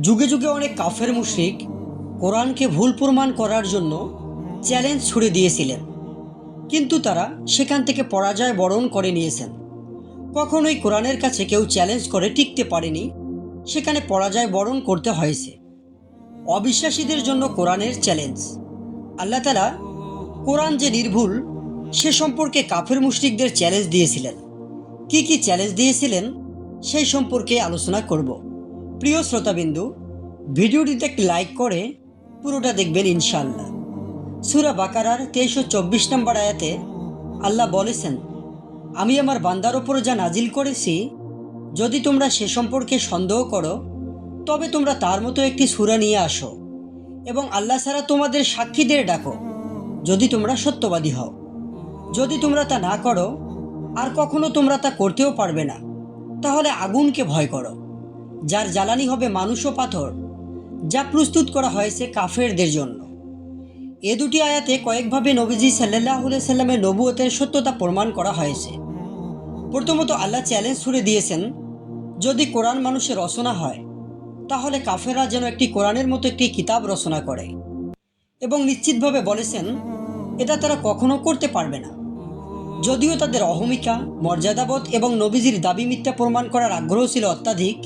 যুগে যুগে অনেক কাফের মুশরিক কোরআনকে ভুল প্রমাণ করার জন্য চ্যালেঞ্জ ছুড়ে দিয়েছিলেন। কিন্তু তারা সেখান থেকে পরাজয় বরণ করে নিয়েছেন। কখনোই কোরআনের কাছে কেউ চ্যালেঞ্জ করে টিকতে পারেনি, সেখানে পরাজয় বরণ করতে হয়েছে। অবিশ্বাসীদের জন্য কোরআনের চ্যালেঞ্জ আল্লাহ তালা কোরআন যে নির্ভুল, সে সম্পর্কে কাফের মুশরিকদের চ্যালেঞ্জ দিয়েছিলেন। কি কি চ্যালেঞ্জ দিয়েছিলেন, সেই সম্পর্কে আলোচনা করব। প্রিয় শ্রোতাবিন্দু, ভিডিওটিতে একটি লাইক করে পুরোটা দেখবেন ইনশাল্লাহ সুরা বাকারার তেইশশো চব্বিশ নম্বর আয়াতে আল্লাহ বলেছেন, আমি আমার বান্দার ওপর যা নাজিল করেছি, যদি তোমরা সে সম্পর্কে সন্দেহ করো, তবে তোমরা তার মতো একটি সুরা নিয়ে আসো এবং আল্লাহ ছাড়া তোমাদের সাক্ষীদের ডাকো, যদি তোমরা সত্যবাদী হও। যদি তোমরা তা না করো, আর কখনো তোমরা তা করতেও পারবে না, তাহলে আগুনকে ভয় করো। যার জ্বালানি হবে মানুষ ও পাথর, যা প্রস্তুত করা হয়েছে কাফেরদের জন্য। এ দুটি আয়াতে কয়েকভাবে নবীজি সাল্লাহ সাল্লামের নবুয়তের সত্যতা প্রমাণ করা হয়েছে। প্রথমত আল্লাহ চ্যালেঞ্জ ছুড়ে দিয়েছেন, যদি কোরআন মানুষের রচনা হয়, তাহলে কাফেররা যেন একটি কোরআনের মতো একটি কিতাব রচনা করে। এবং নিশ্চিতভাবে বলেছেন, এটা তারা কখনো করতে পারবে না। যদিও তাদের অহমিকা, মর্যাদাবোধ এবং নবীজির দাবি মিথ্যা প্রমাণ করার আগ্রহ ছিল অত্যাধিক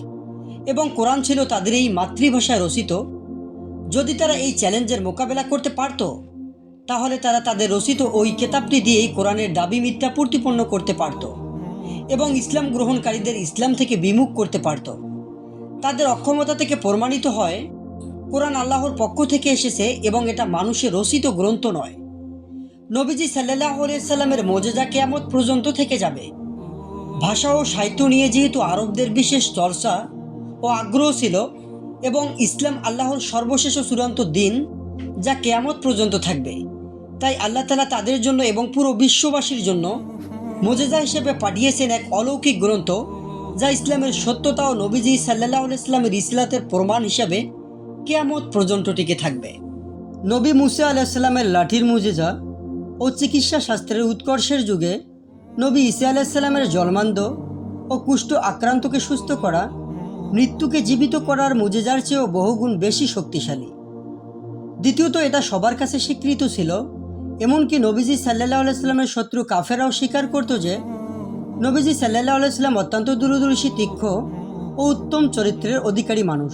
এবং কোরআন ছিল তাদের এই মাতৃভাষায় রচিত। যদি তারা এই চ্যালেঞ্জের মোকাবেলা করতে পারত, তাহলে তারা তাদের রচিত ওই কেতাবটি দিয়েই কোরআনের দাবি মিথ্যা প্রতিপন্ন করতে পারত এবং ইসলাম গ্রহণকারীদের ইসলাম থেকে বিমুখ করতে পারত। তাদের অক্ষমতা থেকে প্রমাণিত হয়, কোরআন আল্লাহর পক্ষ থেকে এসেছে এবং এটা মানুষের রচিত গ্রন্থ নয়। নবীজি সাল্লাহ সাল্লামের মোজেজা কেয়ামত পর্যন্ত থেকে যাবে। ভাষা ও সাহিত্য নিয়ে যেহেতু আরবদের বিশেষ চর্চা ও আগ্রহ ছিল এবং ইসলাম আল্লাহর সর্বশেষ ও চূড়ান্ত দিন যা কেয়ামত পর্যন্ত থাকবে। তাই আল্লাহ তালা তাদের জন্য এবং পুরো বিশ্ববাসীর জন্য মোজেজা হিসেবে পাঠিয়েছেন এক অলৌকিক গ্রন্থ যা ইসলামের সত্যতা ও নবীজি সাল্লাহ ইসলামের ইসলাতের প্রমাণ হিসাবে কেয়ামত পর্যন্ত টিকে থাকবে। নবী মুসা আলাহিসাল্লামের লাঠির মুজেজা ও চিকিৎসা শাস্ত্রের উৎকর্ষের যুগে নবী ইসা আলাহিসাল্লামের জলমান্দ ও কুষ্ঠ আক্রান্তকে সুস্থ করা মৃত্যুকে জীবিত করার মুজেজার চেয়েও বহুগুণ বেশি শক্তিশালী। দ্বিতীয়ত, এটা সবার কাছে স্বীকৃত ছিল, এমনকি নবীজি সাল্লাহ আলাইস্লামের শত্রু কাফেরাও স্বীকার করত যে, নবীজি সাল্লাহ আলাইস্লাম অত্যন্ত দূরদর্শী, তীক্ষ্ণ ও উত্তম চরিত্রের অধিকারী মানুষ।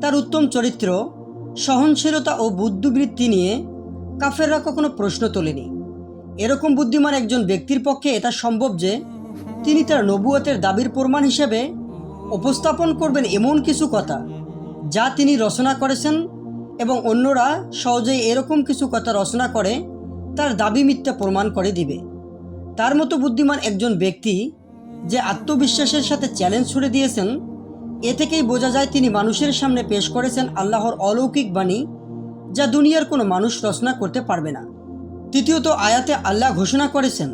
তার উত্তম চরিত্র, সহনশীলতা ও বুদ্ধিবৃত্তি নিয়ে কাফেররা কখনো প্রশ্ন তোলেনি। এরকম বুদ্ধিমান একজন ব্যক্তির পক্ষে এটা সম্ভব যে, তিনি তার নবুয়তের দাবির প্রমাণ হিসেবে উপস্থাপন করবেন এমন কিছু কথা যা তিনি রচনা করেছেন এবং অন্যরা সহজেই এরকম কিছু কথা রচনা করে তার দাবি মিথ্যা প্রমাণ করে দিবে। তার মতো বুদ্ধিমান একজন ব্যক্তি যে আত্মবিশ্বাসের সাথে চ্যালেঞ্জ ছুড়ে দিয়েছেন, এ থেকেই বোঝা যায় তিনি মানুষের সামনে পেশ করেছেন আল্লাহর অলৌকিক বাণী যা দুনিয়ার কোনো মানুষ রচনা করতে পারবে না। তৃতীয়ত, আয়াতে আল্লাহ ঘোষণা করেছেন,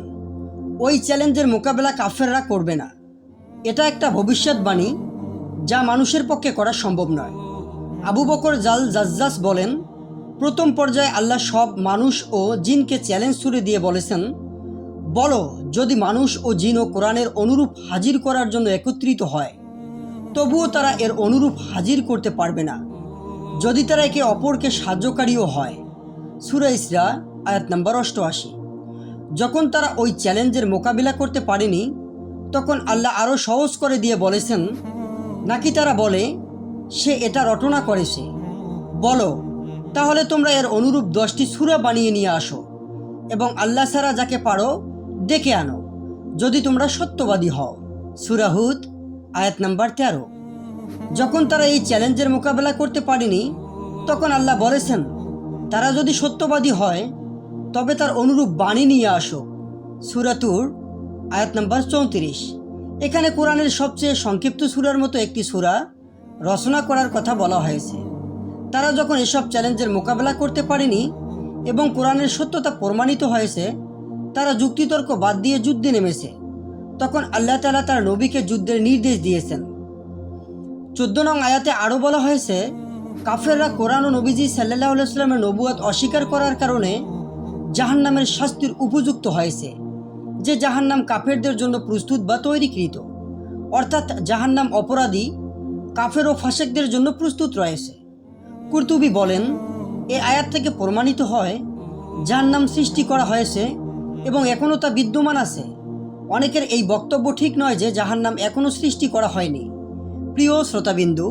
ওই চ্যালেঞ্জের মোকাবেলা কাফেররা করবে না। এটা একটা ভবিষ্যৎবাণী যা মানুষের পক্ষে করা সম্ভব নয়। আবু বকর জাল জাজ্জাস বলেন, প্রথম পর্যায়ে আল্লাহ সব মানুষ ও জিনকে চ্যালেঞ্জ ছুড়ে দিয়ে বলেছেন, বলো, যদি মানুষ ও জিন ও কোরআনের অনুরূপ হাজির করার জন্য একত্রিত হয়, তবুও তারা এর অনুরূপ হাজির করতে পারবে না। যদি তারা একে অপরকে সাহায্যকারীও হয়। সুরা ইসরা, আয়াত নম্বর অষ্টআশি। যখন তারা ওই চ্যালেঞ্জের মোকাবিলা করতে পারেনি তখন আল্লাহ আরও সহজ করে দিয়ে বলেছেন, নাকি তারা বলে, সে এটা রটনা করেছে বলো, তাহলে তোমরা এর অনুরূপ দশটি সুরা বানিয়ে নিয়ে আসো এবং আল্লাহ ছাড়া যাকে পারো, ডেকে আনো, যদি তোমরা সত্যবাদী হও। সুরাহুদ আয়াত নাম্বার তেরো। যখন তারা এই চ্যালেঞ্জের মোকাবেলা করতে পারেনি, তখন আল্লাহ বলেছেন, তারা যদি সত্যবাদী হয়, তবে তার অনুরূপ বাণী নিয়ে আসো। সুরাতুর আয়াত নাম্বার চৌত্রিশ। এখানে কোরআনের সবচেয়ে সংক্ষিপ্ত সুরার মতো একটি সুরা রচনা করার কথা বলা হয়েছে। তারা যখন এসব চ্যালেঞ্জের মোকাবেলা করতে পারেনি এবং কোরআনের সত্যতা প্রমাণিত হয়েছে, তারা যুক্তিতর্ক বাদ দিয়ে যুদ্ধে নেমেছে। তখন আল্লাহ তালা তার নবীকে যুদ্ধের নির্দেশ দিয়েছেন। চোদ্দ নং আয়াতে আরও বলা হয়েছে, কাফেররা কোরআন ও নবীজি সাল্লাহ আলাইস্লামের নবুয়াত অস্বীকার করার কারণে জাহান্নামের শাস্তির উপযুক্ত হয়েছে। যে জাহান্নাম কাফেরদের জন্য প্রস্তুত বা তৈরিকৃত। অর্থাৎ জাহান্নাম অপরাধী কাফের ও ফাসেকদের জন্য প্রস্তুত রয়েছে। কুর্তুবি বলেন, এ আয়াত থেকে প্রমাণিত হয় যার নাম সৃষ্টি করা হয়েছে এবং এখনও তা বিদ্যমান আছে। অনেকের এই বক্তব্য ঠিক নয় যে যাহার নাম এখনও সৃষ্টি করা হয়নি। প্রিয় শ্রোতাবিন্দু,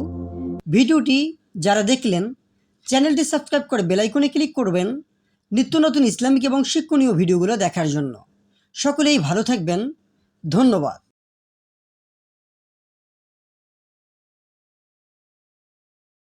ভিডিওটি যারা দেখলেন, চ্যানেলটি সাবস্ক্রাইব করে বেলাইকনে ক্লিক করবেন নিত্য নতুন ইসলামিক এবং শিক্ষণীয় ভিডিওগুলো দেখার জন্য। সকলেই ভালো থাকবেন। ধন্যবাদ।